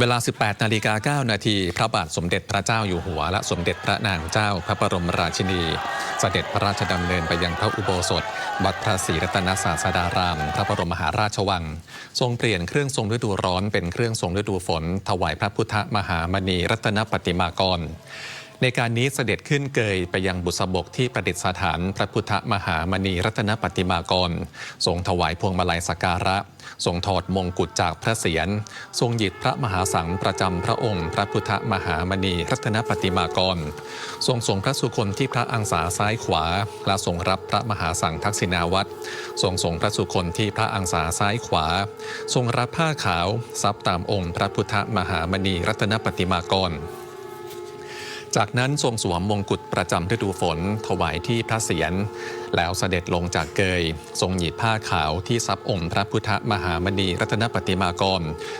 เวลา 18 นาฬิกา 9 นาที พระบาทสมเด็จพระเจ้าอยู่หัว และสมเด็จพระนางเจ้าพระบรมราชินี เสด็จพระราชดำเนินไปยังพระอุโบสถ วัดพระศรีรัตนศาสดาราม พระบรมมหาราชวัง ทรงเปลี่ยนเครื่องทรงฤดูร้อนเป็นเครื่องทรงฤดูฝน ถวายพระพุทธมหามณีรัตนปฏิมากร ในการนี้เสด็จขึ้นเกยไปยังบุษบกที่ประดิษฐานพระพุทธมหามณีรัตนปฏิมากรทรงถวายพวงมาลัยสักการะทรงถอดมงกุฎจากพระเศียรทรงหยิบพระมหาสังประจำพระองค์ พระพุทธมหามณีรัตนปฏิมากร ทรงส่งพระสุคนที่พระอังสาซ้ายขวาและทรงรับพระมหาสังทักษิณาวัตรทรงส่งพระสุคนที่พระอังสาซ้ายขวา ทรงรับผ้าขาวซับตามองค์ พระพุทธมหามณีรัตนปฏิมากร จากนั้นทรงสวมมงกุฎประจำฤดูฝนถวายที่พระเศียร แล้วเสด็จลงจากเกย ทรงหยิบผ้าขาวที่ซับองค์พระพุทธมหามณีรัตนปฏิมากร